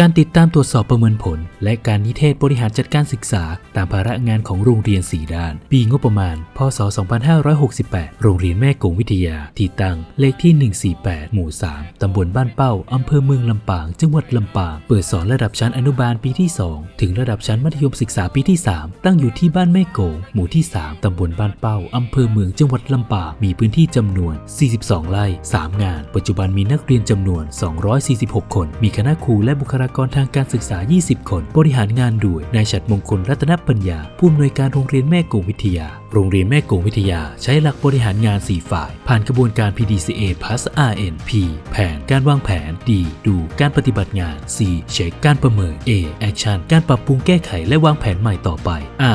การติดตามตรวจสอบประเมินผล และการนิเทศบริหารจัดการศึกษา ตามภาระงานของโรงเรียน 4 ด้าน ปีงบประมาณ พศ 2568 โรงเรียนแม่กงวิทยา ที่ตั้งเลขที่ 148 หมู่ 3 ตำบลบ้านเป้า อำเภอเมืองลำปาง จังหวัดลำปาง เปิดสอนระดับชั้นอนุบาลปีที่ 2 ถึงระดับชั้นมัธยมศึกษาปีที่ 3 ตั้งอยู่ที่บ้านแม่โกงหมู่ที่ 3 ตำบลบ้านเป้า อำเภอเมือง จังหวัดลำปาง มีพื้นที่จำนวน 42 ไร่ 3 งาน ปัจจุบันมีนักเรียนจำนวน 246 คน มีคณะครูและบุคลากรทางการศึกษา 20 คน บริหารงานโดยนายฉัดมงคลรัตนปัญญา ผู้อำนวยการโรงเรียนแม่โกงวิทยา โรงเรียนแม่โกงวิทยาใช้หลักบริหารงาน 4 ฝ่าย ผ่านกระบวนการ PDCA plus RN P แผนการวางแผน D ดูการปฏิบัติงาน C เช็คการประเมิน A action การปรับปรุงแก้ไขและวางแผนใหม่ต่อไป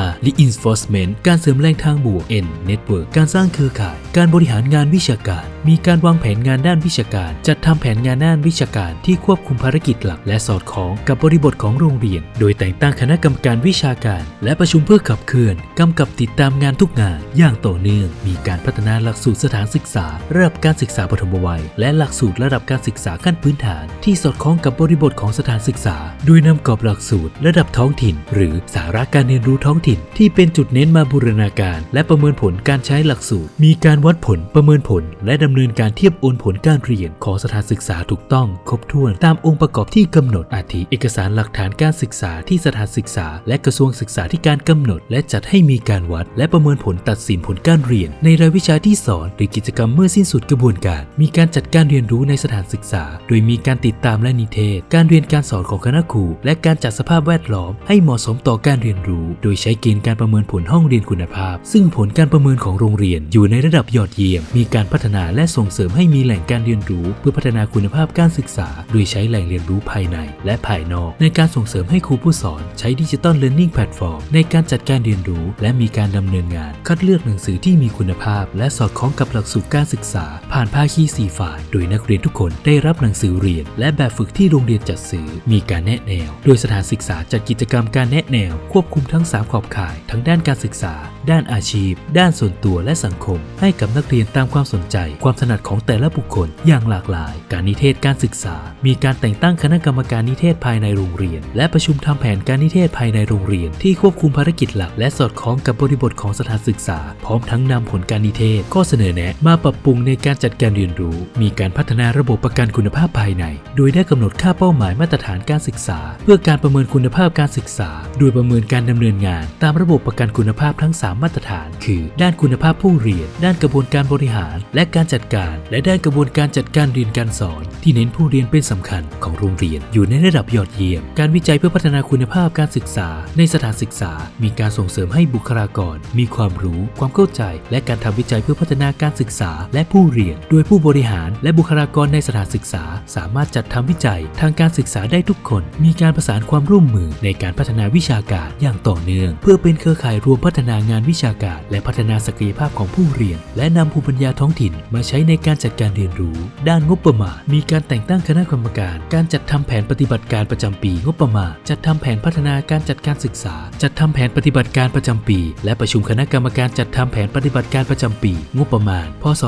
R reinforcement การเสริมแรงทางบวก N network การสร้างเครือข่าย การบริหารงานวิชาการ มีการวางแผนงานด้านวิชาการ จัดทำแผนงานด้านวิชาการที่ควบคุมภารกิจหลัก และสอดคล้องกับบริบทของโรงเรียน โดยแต่งตั้งคณะกรรมการวิชาการ และประชุมเพื่อขับเคลื่อนกำกับติดตามงานทุกงานอย่างต่อเนื่อง มีการพัฒนาหลักสูตรสถานศึกษา ระดับการศึกษาปฐมวัย และหลักสูตรระดับการศึกษาขั้นพื้นฐาน ที่สอดคล้องกับบริบทของสถานศึกษา โดยนำกรอบหลักสูตร ระดับท้องถิ่น หรือสาระการเรียนรู้ท้องถิ่น ที่เป็นจุดเน้นมาบูรณาการ และประเมินผลการใช้หลักสูตร มีการวัดผลประเมินผล และดำเนินการเทียบโอนผลการเรียนของสถานศึกษาถูกต้องครบถ้วน ตามองค์ประกอบที่กำหนดอาทิเอกสารหลักฐานการศึกษาที่สถานศึกษา และกระทรวงศึกษาที่การกำหนด และจัดให้มีการวัด และประเมินผลตัดสินผลการเรียน ในรายวิชาที่สอนหรือกิจกรรมเมื่อสิ้นสุดกระบวนการ มีการจัดการเรียนรู้ในสถานศึกษา โดยมีการติดตามและนิเทศ การเรียนการสอนของคณะครู และการจัดสภาพแวดล้อม ให้เหมาะสมต่อการเรียนรู้ โดยใช้เกณฑ์การประเมินผลห้องเรียนคุณภาพ ซึ่งผลการประเมินของโรงเรียนอยู่ในระดับยอดเยี่ยม มีการพัฒนาและส่งเสริมให้มีแหล่งการเรียนรู้ เพื่อพัฒนาคุณภาพการศึกษา โดยใช้แหล่งเรียนรู้ภายใน และภายนอก ในการส่งเสริมให้ครูผู้สอน ใช้ดิจิตอลเรียนรู้แพลตฟอร์มในการจัดการเรียนรู้ และมีการดำเนินงานคัดเลือกหนังสือที่มีคุณภาพ และสอดคล้องกับหลักสูตรการศึกษา ผ่านภาคีสี่ฝ่าย โดยนักเรียนทุกคนได้รับหนังสือเรียน และแบบฝึกที่โรงเรียนจัดซื้อมีการแนะแนว โดยสถานศึกษาจัดกิจกรรมการแนะแนว ควบคุมทั้ง 3 ขอบข่าย ทั้งด้านการศึกษา ด้านอาชีพ ด้านส่วนตัวและสังคม ให้กับนักเรียนตามความสนใจ ความถนัดของแต่ละบุคคลอย่างหลากหลาย การนิเทศการศึกษา มีการแต่งตั้งคณะกรรมการนิเทศภายในโรงเรียน และประชุมทำแผนการนิเทศภายในโรงเรียน ที่ควบคุมภารกิจหลัก และสอดคล้องกับบริบทของสถานศึกษา พร้อมทั้งนำผลการนิเทศ ข้อเสนอแนะ มาปรับปรุงในการจัดการเรียนรู้ มีการพัฒนาระบบประกันคุณภาพภายใน โดยได้กำหนดค่าเป้าหมายมาตรฐานการศึกษา เพื่อการประเมินคุณภาพการศึกษา โดยประเมินการดำเนินงาน ตามระบบประกันคุณภาพทั้ง 3 มาตรฐาน คือ ด้านคุณภาพผู้เรียน ด้านกระบวนการบริหาร และการจัดการ และด้านกระบวนการจัดการเรียนการสอน ที่เน้นผู้เรียนเป็นสำคัญของโรงเรียน อยู่ในระดับยอดเยี่ยม การวิจัยเพื่อพัฒนาคุณภาพการศึกษา ในสถานศึกษา มีการส่งเสริมให้บุคลากรมีความรู้ ความเข้าใจ และการทำวิจัยเพื่อพัฒนาการศึกษา และผู้เรียน โดยผู้บริหารและบุคลากรในสถานศึกษา สามารถจัดทำวิจัยทางการศึกษาได้ทุกคน มีการประสานความร่วมมือในการพัฒนาวิชาการอย่างต่อเนื่อง เพื่อเป็นเครือข่ายรวมพัฒนางานวิชาการ และพัฒนาศักยภาพของผู้เรียน และนำภูมิปัญญาท้องถิ่น มาใช้ในการจัดการเรียนรู้ ด้านงบประมาณ มีการแต่งตั้งคณะกรรมการ การจัดทำแผนปฏิบัติการประจำปี งบประมาณ จัดทำแผนพัฒนาการจัดการศึกษา จัดทำแผนปฏิบัติการประจำปี และประชุมคณะกรรมการจัดทำแผนปฏิบัติการประจำปี งบประมาณ พศ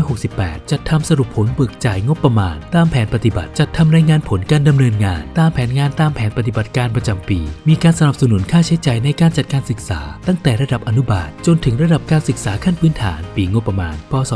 2568 จัดทำสรุปผลเบิกจ่ายงบประมาณ ตามแผนปฏิบัติ จัดทำรายงานผลการดำเนินงาน ตามแผนงานตามแผนปฏิบัติการประจำปี มีการสนับสนุนค่าใช้จ่ายในการจัดการศึกษา ตั้งแต่ระดับอนุบาล จนถึงระดับการศึกษาขั้นพื้นฐาน ปีงบประมาณ พศ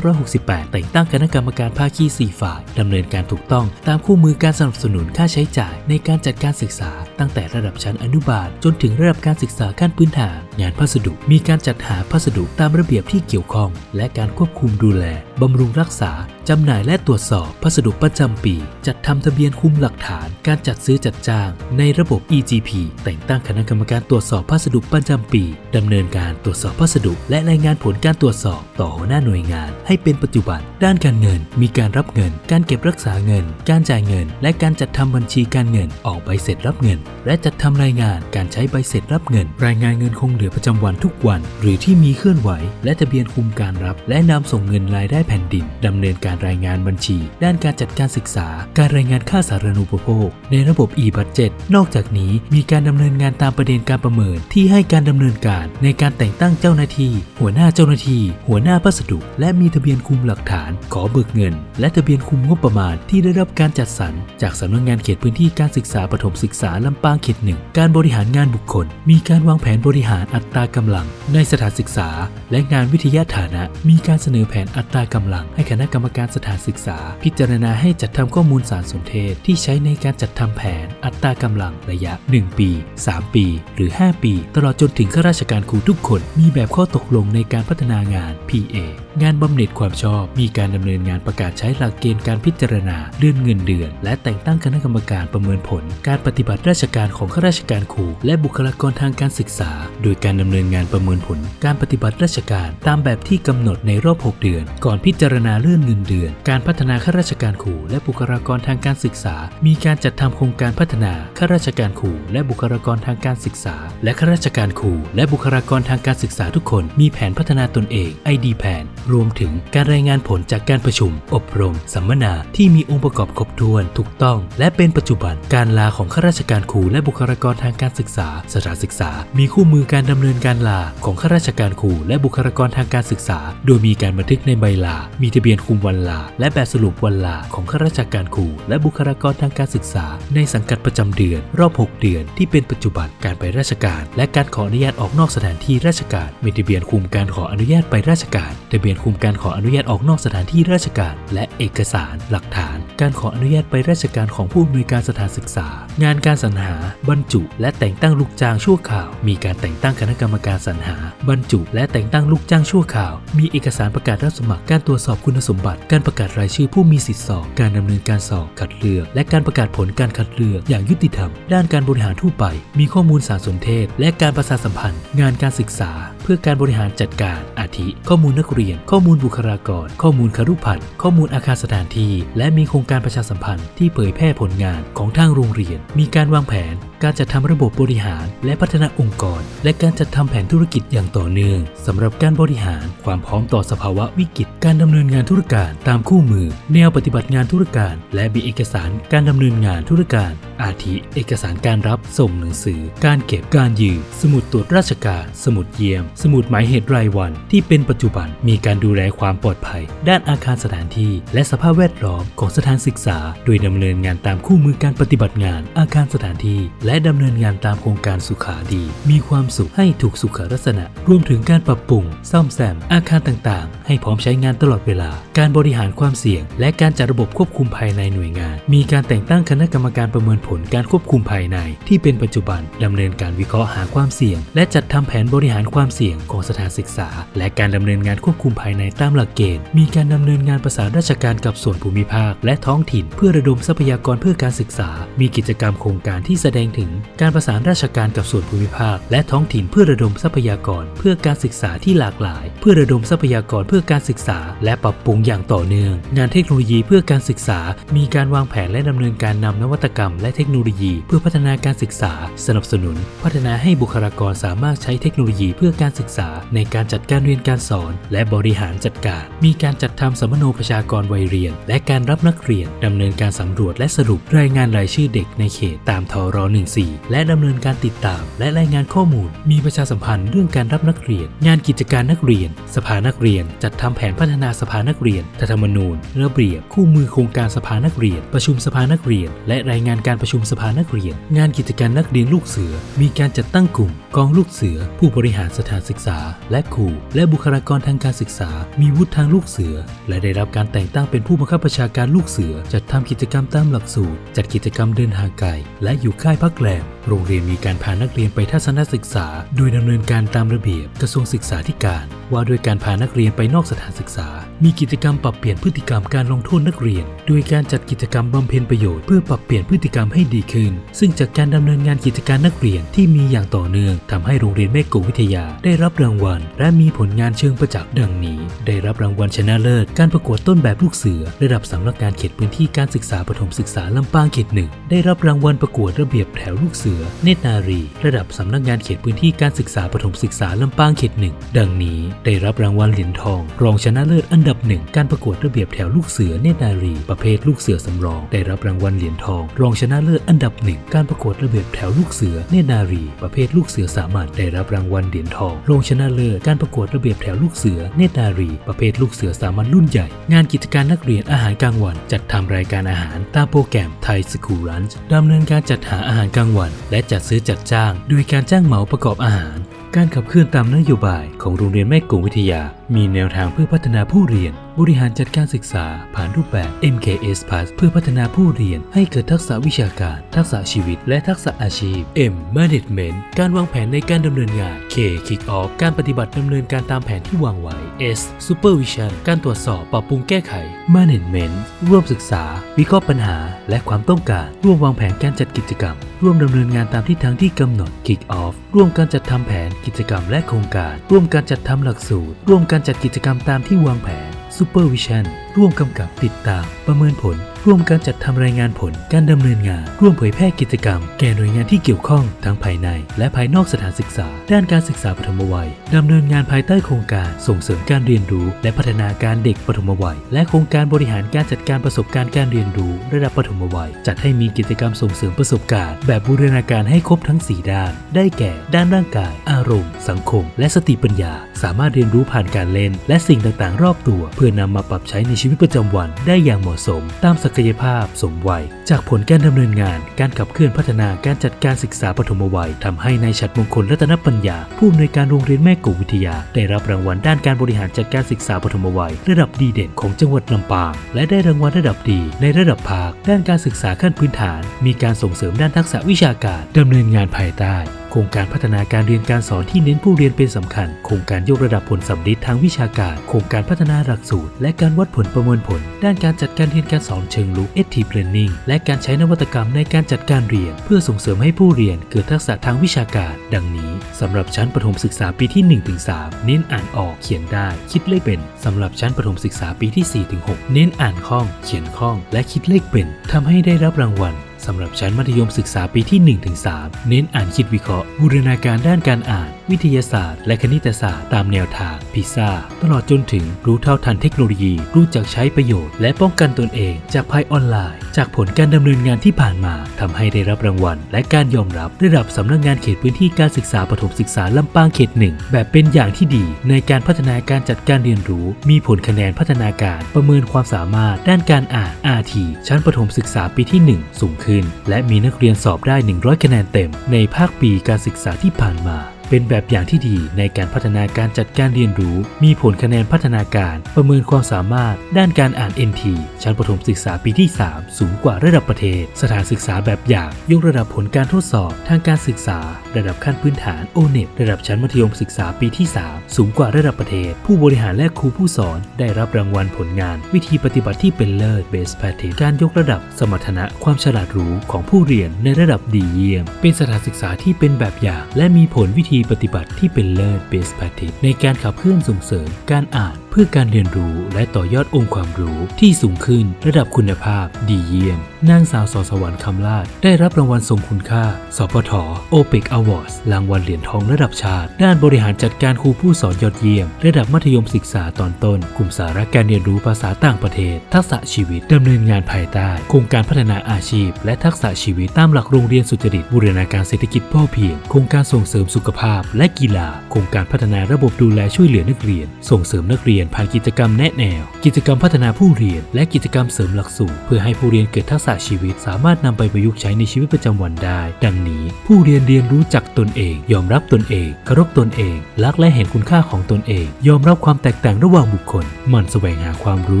2568 แต่งตั้งคณะกรรมการภาคี4ฝ่ายดำเนินการถูกต้อง ตามคู่มือการสนับสนุนค่าใช้จ่ายในการจัดการศึกษา ตั้งแต่ระดับชั้นอนุบาล จนถึงระดับการศึกษาขั้นพื้นฐาน งานพัสดุมีการจัดหาพัสดุตามระเบียบที่เกี่ยวข้อง และการควบคุมดูแลบำรุงรักษาจำหน่ายและตรวจสอบพัสดุประจำปี จัดทำทะเบียนคุมหลักฐาน การจัดซื้อจัดจ้าง ในระบบ EGP แต่งตั้งคณะกรรมการตรวจสอบพัสดุประจำปีดำเนินการตรวจสอบพัสดุ และรายงานผลการตรวจสอบ ต่อหัวหน้าหน่วยงาน ให้เป็นปัจจุบัน ด้านการเงิน มีการรับเงิน การเก็บรักษาเงิน การจ่ายเงิน และการจัดทำบัญชีการเงิน ออกใบเสร็จรับเงิน และจัดทำรายงานการใช้ใบเสร็จรับเงิน รายงานเงินคงเหลือประจำวันทุกวัน หรือที่มีเคลื่อนไหว และทะเบียนคุมการรับ และนำส่งเงินรายได้แผ่นดินดำเนินการรายงานบัญชี ด้านการจัดการศึกษา การรายงานค่าสาธารณูปโภค ในระบบ e-budget นอกจากนี้มีการดำเนินงานตามประเด็นการประเมินที่ให้การดำเนินการในการแต่งตั้งเจ้าหน้าที่ หัวหน้าเจ้าหน้าที่ หัวหน้าพัสดุ และมีทะเบียนคุมหลักฐาน ขอเบิกเงิน และทะเบียนคุมงบประมาณที่ได้รับการจัดสรรจากสำนักงานเขตพื้นที่การศึกษาปฐมศึกษาลำปางเขตหนึ่งการบริหารงานบุคคล มีการวางแผนบริหารอัตรากำลัง ในสถานศึกษา และงานวิทยาฐานะ มีการเสนอแผนอัตรากำลัง ให้คณะกรรมการสถานศึกษา พิจารณาให้จัดทำข้อมูลสารสนเทศ ที่ใช้ในการจัดทำแผนอัตรากำลังระยะ 1 ปี 3 ปี หรือ 5 ปี ตลอดจนถึงข้าราชการครูทุกคน มีแบบข้อตกลงในการพัฒนางาน PA งานบำเหน็จความชอบมีการดำเนินงานประกาศใช้หลักเกณฑ์การพิจารณาเดือนเงินเดือน และแต่งตั้งคณะกรรมการประเมินผล การปฏิบัติราชการของข้าราชการครูและบุคลากรทางการศึกษา โดยการดำเนินงานประเมินผล การปฏิบัติราชการตามแบบที่กำหนดในรอบ 6 เดือน ก่อนพิจารณาเลื่อนเงินเดือน การพัฒนาข้าราชการครูและบุคลากรทางการศึกษา มีการจัดทำโครงการพัฒนาข้าราชการครูและบุคลากรทางการศึกษา และข้าราชการครูและบุคลากรทางการศึกษาทุกคน มีแผนพัฒนาตนเอง ID แผนรวมถึงการรายงานผลจากการประชุม อบรม สัมมนาที่มีองค์ประกอบครบถ้วน ถูกต้อง และเป็นปัจจุบันการลาของข้าราชการครูและบุคลากรทางการศึกษา สถานศึกษา มีคู่มือการดำเนินการลาของข้าราชการครูและบุคลากรทางการศึกษา โดยมีการบันทึกในใบลา มีทะเบียนคุมวันลา และแบบสรุปวันลาของข้าราชการครูและบุคลากรทางการศึกษา ในสังกัดประจำเดือน รอบ 6 เดือน ที่เป็นปัจจุบันการไปราชการ และการขออนุญาตออกนอกสถานที่ราชการ มีทะเบียนคุมการขออนุญาตไปราชการทะเบียนคุมการขออนุญาตออกนอกสถานที่ราชการ และเอกสาร หลักฐาน การขออนุญาตไปราชการของผู้อำนวยการสถานศึกษา งานการสรรหา บรรจุ และแต่งตั้งลูกจ้างชั่วคราว มีการแต่งตั้งคณะกรรมการสรรหา บรรจุ และแต่งตั้งลูกจ้างชั่วคราว มีเอกสารประกาศรับสมัครการตรวจสอบคุณสมบัติ การประกาศรายชื่อผู้มีสิทธิสอบ การดำเนินการสอบคัดเลือก และการประกาศผลการคัดเลือกอย่างยุติธรรม ด้านการบริหารทั่วไป มีข้อมูลสารสนเทศ และการประชาสัมพันธ์ งานการศึกษาเพื่อการบริหารจัดการอาทิ ข้อมูลนักเรียน ข้อมูลบุคลากร ข้อมูลครุพันธ์ข้อมูลอาคารสถานที่ และมีโครงการประชาสัมพันธ์ที่เผยแพร่ผลงานของทางโรงเรียน มีการวางแผน การจัดทำระบบบริหาร และพัฒนาองค์กร และการจัดทำแผนธุรกิจอย่างต่อเนื่องสำหรับการบริหาร ความพร้อมต่อสภาวะวิกฤต การดำเนินงานธุรการตามคู่มือ แนวปฏิบัติงานธุรการ และมีเอกสารการดำเนินงานธุรการ อาทิ เอกสารการรับส่งหนังสือ การเก็บการยืมสมุดตรวจราชการ สมุดเยี่ยมสมุดหมายเหตุรายวันที่เป็นปัจจุบันมีการดูแลความปลอดภัย ด้านอาคารสถานที่ และสภาพแวดล้อมของสถานศึกษา โดยดำเนินงานตามคู่มือการปฏิบัติงาน อาคารสถานที่ และดำเนินงานตามโครงการสุขาดี มีความสุขให้ถูกสุขลักษณะ รวมถึงการปรับปรุง ซ่อมแซมอาคารต่างๆ ให้พร้อมใช้งานตลอดเวลา การบริหารความเสี่ยง และการจัดระบบควบคุมภายในหน่วยงาน มีการแต่งตั้งคณะกรรมการประเมินผลการควบคุมภายใน ที่เป็นปัจจุบันดำเนินการวิเคราะห์หาความเสี่ยง และจัดทำแผนบริหารความเสี่ยงของสถานศึกษา และการดำเนินงานควบคุมภายในตามหลักเกณฑ์ มีการดำเนินงานประสานราชการกับส่วนภูมิภาค และท้องถิ่นเพื่อระดมทรัพยากรเพื่อการศึกษา มีกิจกรรมโครงการที่แสดงถึงการประสานราชการกับส่วนภูมิภาค และท้องถิ่นเพื่อระดมทรัพยากร เพื่อการศึกษาที่หลากหลาย เพื่อระดมทรัพยากรเพื่อการศึกษา และปรับปรุงอย่างต่อเนื่อง งานเทคโนโลยีเพื่อการศึกษา มีการวางแผนและดำเนินการนำนวัตกรรม และเทคโนโลยี เพื่อพัฒนาการศึกษา สนับสนุน พัฒนาให้บุคลากรสามารถใช้เทคโนโลยีเพื่อการศึกษาในการจัดการเรียนการสอน และบริหารจัดการ มีการจัดทำสัมมโนประชากรวัยเรียน และการรับนักเรียนดำเนินการสำรวจและสรุปรายงานรายชื่อเด็กในเขตตามทร14และดำเนินการติดตาม และรายงานข้อมูล มีประชาสัมพันธ์เรื่องการรับนักเรียน งานกิจการนักเรียน สภานักเรียน จัดทำแผนพัฒนาสภานักเรียนธรรมนูญระเบียบคู่มือโครงการสภานักเรียน ประชุมสภานักเรียน และรายงานการประชุมสภานักเรียน งานกิจการนักเรียนลูกเสือ มีการจัดตั้งกลุ่ม กองลูกเสือ ผู้บริหารสถานศึกษา และครูและบุคลากรทางการศึกษา มีวุฒิทางลูกเสือ และได้รับการแต่งตั้งเป็นผู้บังคับบัญชาการลูกเสือ จัดทำกิจกรรมตามหลักสูตร จัดกิจกรรมเดินทางไกลและอยู่ค่ายพักแรมโรงเรียนมีการพานักเรียนไปทัศนศึกษา โดยดำเนินการตามระเบียบกระทรวงศึกษาธิการ ว่าด้วยการพานักเรียนไปนอกสถานศึกษา มีกิจกรรมปรับเปลี่ยนพฤติกรรมการลงโทษนักเรียน โดยการจัดกิจกรรมบำเพ็ญประโยชน์เพื่อปรับเปลี่ยนพฤติกรรมให้ดีขึ้น ซึ่งจากการดำเนินงานกิจการนักเรียนที่มีอย่างต่อเนื่องทำให้โรงเรียนแม่กงวิทยา ได้รับรางวัล และมีผลงานเชิงประจักษ์ดังนี้ ได้รับรางวัลชนะเลิศ การประกวดต้นแบบลูกเสือ ระดับสำนักงานเขตพื้นที่การศึกษาปฐมศึกษาลำปางเขตหนึ่งได้รับรางวัลประกวดระเบียบแถวลูกเสือ เนตรนารี ระดับสำนักงานเขตพื้นที่การศึกษาปฐมศึกษาลำปางเขตหนึ่งดังนี้ ได้รับรางวัลเหรียญทอง รองชนะเลิศอันดับดับหนึ่งการประกวดระเบียบแถวลูกเสือเนตรนารี ประเภทลูกเสือสำรอง ได้รับรางวัลเหรียญทอง รองชนะเลิศอันดับหนึ่งการประกวดระเบียบแถวลูกเสือเนตรนารี ประเภทลูกเสือสามัญได้รับรางวัลเหรียญทองรองชนะเลิศการประกวดระเบียบแถวลูกเสือเนตรนารี ประเภทลูกเสือสามัญรุ่นใหญ่ งานกิจการนักเรียนอาหารกลางวัน จัดทำรายการอาหารตามโปรแกรมไทยสคูลรันดำเนินการจัดหาอาหารกลางวัน และจัดซื้อจัดจ้าง โดยการจ้างเหมาประกอบอาหาร การขับเคลื่อนตามนโยบายของโรงเรียนแม่กงวิทยา มีแนวทางเพื่อพัฒนาผู้เรียน บริหารจัดการศึกษา ผ่านรูปแบบ MKS Plus เพื่อพัฒนาผู้เรียนให้เกิดทักษะวิชาการ ทักษะชีวิต และทักษะอาชีพ M Management การวางแผนในการดำเนินงาน K Kick Off การปฏิบัติดำเนินการตามแผนที่วางไว้ S Supervision การตรวจสอบปรับปรุงแก้ไข Management ร่วมศึกษา วิเคราะห์ปัญหา และความต้องการ ร่วมวางแผนการจัดกิจกรรม ร่วมดำเนินงานตามทิศทางที่กำหนด Kick Off ร่วมการจัดทำแผนกิจกรรมและโครงการ ร่วมการจัดทำหลักสูตร ร่วมการจัดกิจกรรมตามที่วางแผน Supervision ร่วมกำกับติดตามประเมินผล ร่วมการจัดทำรายงานผลการดำเนินงาน ร่วมเผยแพร่กิจกรรม แก่หน่วยงานที่เกี่ยวข้องทั้งภายใน และภายนอกสถานศึกษา ด้านการศึกษาปฐมวัยดำเนินงานภายใต้โครงการส่งเสริมการเรียนรู้ และพัฒนาการเด็กปฐมวัย และโครงการบริหารการจัดการประสบการณ์การเรียนรู้ ระดับปฐมวัย จัดให้มีกิจกรรมส่งเสริมประสบการณ์ แบบบูรณาการให้ครบทั้ง 4 ด้าน ได้แก่ ด้านร่างกาย อารมณ์ สังคม และสติปัญญา สามารถเรียนรู้ผ่านการเล่น และสิ่งต่างๆ รอบตัว เพื่อนำมาปรับใช้ในชีวิตประจำวันได้อย่างเหมาะสม ตามศัยภาพสมวัย จากผลการดำเนินงาน การขับเคลื่อนพัฒนาการจัดการศึกษาปฐมวัยทำให้นายชัดมงคลรัตนปัญญา ผู้อำนวยการโรงเรียนแม่กงวิทยา ได้รับรางวัลด้านการบริหารจัดการศึกษาปฐมวัย ระดับดีเด่นของจังหวัดลำปาง และได้รางวัลระดับดี ในระดับภาคด้านการศึกษาขั้นพื้นฐาน มีการส่งเสริมด้านทักษะวิชาการดำเนินงานภายใต้ โครงการพัฒนาการเรียนการสอนที่เน้นผู้เรียนเป็นสำคัญ โครงการยกระดับผลสำลิดทางวิชาการ โครงการพัฒนาหลักสูตร และการวัดผลประเมินผล ด้านการจัดการเรียนการสอนเชิงลุก Active Learning และการใช้นวัตกรรมในการจัดการเรียน เพื่อส่งเสริมให้ผู้เรียนเกิดทักษะทางวิชาการ ดังนี้สำหรับชั้นประถมศึกษาปีที่ 1-3 เน้นอ่านออกเขียนได้ คิดเลขเป็นสำหรับชั้นประถมศึกษาปีที่ 4-6 เน้นอ่านคล่อง เขียนคล่อง และคิดเลขเป็นทำให้ได้รับรางวัล สำหรับชั้นมัธยมศึกษาปีที่ 1-3 เน้นอ่านคิดวิเคราะห์ บูรณาการด้านการอ่าน วิทยาศาสตร์ และคณิตศาสตร์ตามแนวทางพิซ่าตลอดจนถึงรู้เท่าทันเทคโนโลยี รู้จักใช้ประโยชน์ และป้องกันตนเอง จากภัยออนไลน์ จากผลการดำเนินงานที่ผ่านมาทำให้ได้รับรางวัล และการยอมรับระดับสำนักงานเขตพื้นที่การศึกษาปฐมศึกษาลำปางเขตหนึ่งแบบเป็นอย่างที่ดี ในการพัฒนาการจัดการเรียนรู้ มีผลคะแนนพัฒนาการประเมินความสามารถด้านการอ่าน RT ชั้นประถมศึกษาปีที่ 1 สูงขึ้นและมีนักเรียนสอบได้ 100 คะแนนเต็มในภาคปีการศึกษาที่ผ่านมา เป็นแบบอย่างที่ดีในการพัฒนาการจัดการเรียนรู้ มีผลคะแนนพัฒนาการประเมินความสามารถ ด้านการอ่าน NT ชั้นประถมศึกษาปีที่ 3 สูงกว่าระดับประเทศ สถานศึกษาแบบอย่างยกระดับผลการทดสอบ ทางการศึกษา ระดับขั้นพื้นฐาน o n e t ระดับชั้นมัธยมศึกษาปีที่ 3 สูงกว่าระดับประเทศ ผู้บริหารและครูผู้สอนได้รับรางวัลผลงาน วิธีปฏิบัติที่เป็นเลิศ Best Practice การยกระดับสมรรถนะความฉลาดรู้ของผู้เรียนในระดับดีเยี่ยม เป็นสถานศึกษาที่เป็นแบบอย่าง และมีผลวิธีปฏิบัติที่เป็นเลิศ Best Practice ในการขับเคลื่อนส่งเสริมการอ่านเพื่อการเรียนรู้และต่อยอดองค์ความรู้ที่สูงขึ้นระดับคุณภาพ ดีเยี่ยม นางสาวสอสวรรค์คำลาดได้รับรางวัลทรงคุณค่าสพท OPEC Awards รางวัลเหรียญทองระดับชาติ ด้านบริหารจัดการครูผู้สอนยอดเยี่ยม ระดับมัธยมศึกษาตอนต้น กลุ่มสาระการเรียนรู้ภาษาต่างประเทศ ทักษะชีวิตดำเนินงานภายใต้ โครงการพัฒนาอาชีพ และทักษะชีวิตตามหลักโรงเรียนสุจริตบูรณาการเศรษฐกิจพ่อเพียงโครงการส่งเสริมสุขภาพและกีฬา โครงการพัฒนาระบบดูแลช่วยเหลือนักเรียน ส่งเสริมนักเรียนผ่านกิจกรรมแนะแนว กิจกรรมพัฒนาผู้เรียน และกิจกรรมเสริมหลักสูตรเพื่อให้ผู้เรียนเกิดทักษะชีวิต สามารถนำไปประยุกต์ใช้ในชีวิตประจำวันได้ ดังนี้ ผู้เรียนเรียนรู้จักตนเอง ยอมรับตนเองเคารพตนเอง รักและเห็นคุณค่าของตนเอง ยอมรับความแตกต่างระหว่างบุคคลหมั่นแสวงหาความรู้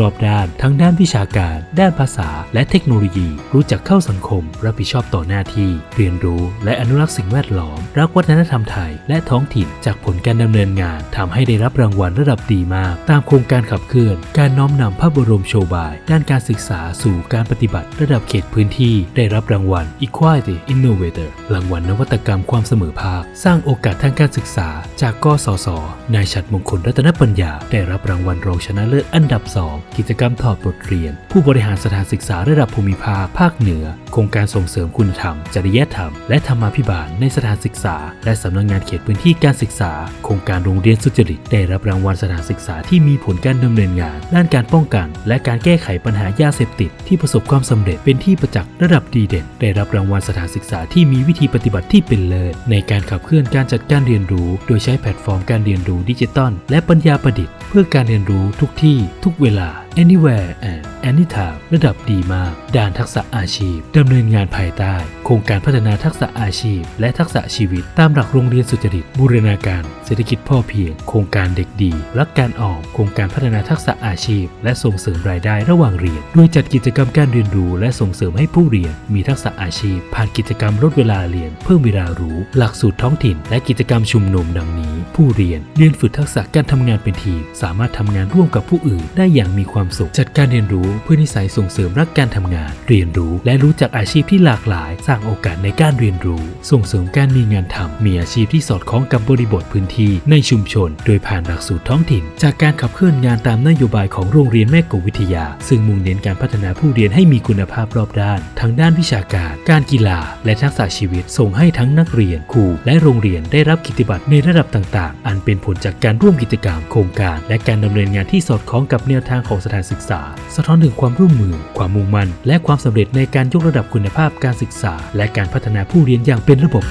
รอบด้าน ทั้งด้านวิชาการ ด้านภาษา และเทคโนโลยี รู้จักเข้าสังคม รับผิดชอบต่อหน้าที่ เรียนรู้ และอนุรักษ์สิ่งแวดล้อม รักวัฒนธรรมไทยและท้องถิ่นจากผลการดำเนินงานทำให้ได้รับรางวัลระดับดีมาก ตามโครงการขับเคลื่อน การน้อมนำพระบรมโชบาย ด้านการศึกษาสู่การปฏิบัติระดับเขตพื้นที่ได้รับรางวัล Equality Innovator รางวัลนวัตกรรมความเสมอภาค สร้างโอกาสทางการศึกษา จากกสศนายชัดมงคลรัตนปัญญา ได้รับรางวัลรองชนะเลิศอันดับ 2 กิจกรรมถอดบทเรียน ผู้บริหารสถานศึกษาระดับภูมิภาคภาคเหนือ โครงการส่งเสริมคุณธรรม จริยธรรม และธรรมาภิบาลในสถานศึกษา และสำนักงานเขตพื้นที่การศึกษา โครงการโรงเรียนสุจริต ได้รับรางวัลสถานศึกษาที่มีผลการดำเนินงาน ด้านการป้องกัน และการแก้ไขปัญหายาเสพติด ที่ประสบความสำเร็จเป็นที่ประจักษ์ระดับดีเด่น ได้รับรางวัลสถานศึกษาที่มีวิธีปฏิบัติที่เป็นเลิศในการขับเคลื่อนการจัดการเรียนรู้ โดยใช้แพลตฟอร์มการเรียนรู้ดิจิตอลและปัญญาประดิษฐ์ เพื่อการเรียนรู้ทุกที่ทุกเวลา anywhere and anytime ระดับดีมาก ด้านทักษะอาชีพดำเนินงานภายใต้ โครงการพัฒนาทักษะอาชีพ และทักษะชีวิต ตามหลักโรงเรียนสุจริต บูรณาการ เศรษฐกิจพ่อเพียง โครงการเด็กดีรักการออมโครงการพัฒนาทักษะอาชีพ และส่งเสริมรายได้ระหว่างเรียนโดยจัดกิจกรรมการเรียนรู้ และส่งเสริมให้ผู้เรียน มีทักษะอาชีพ ผ่านกิจกรรมลดเวลาเรียน เพิ่มเวลารู้ หลักสูตรท้องถิ่น และกิจกรรมชุมนุมดังนี้ ผู้เรียนเรียนฝึกทักษะการทำงานเป็นทีมสามารถทำงานร่วมกับผู้อื่นได้อย่างมีความสุข จัดการเรียนรู้เพื่อนิสัยส่งเสริมรักการทำงาน เรียนรู้และรู้จักอาชีพที่หลากหลาย สร้างโอกาสในการเรียนรู้ ส่งเสริมการมีงานทำมีอาชีพที่สอดคล้องกับบริบทพื้นที่ในชุมชน โดยผ่านหลักสูตรท้องถิ่น จากการขับเคลื่อนงานตามนโยบายของโรงเรียนแม่กงวิทยา ซึ่งมุ่งเน้นการพัฒนาผู้เรียนให้มีคุณภาพรอบด้าน ทั้งด้านวิชาการ การกีฬา และทักษะชีวิต ส่งให้ทั้งนักเรียนครูและโรงเรียนได้รับกิตติบัตรในระดับต่าง ๆ อันเป็นผลจากการร่วมกิจกรรมโครงการ และการดำเนินงานที่สอดคล้องกับแนวทางของสถานศึกษา สะท้อนถึงความร่วมมือ ความมุ่งมั่น และความสำเร็จในการยกระดับคุณภาพการศึกษา และการพัฒนาผู้เรียนอย่างเป็นระบบ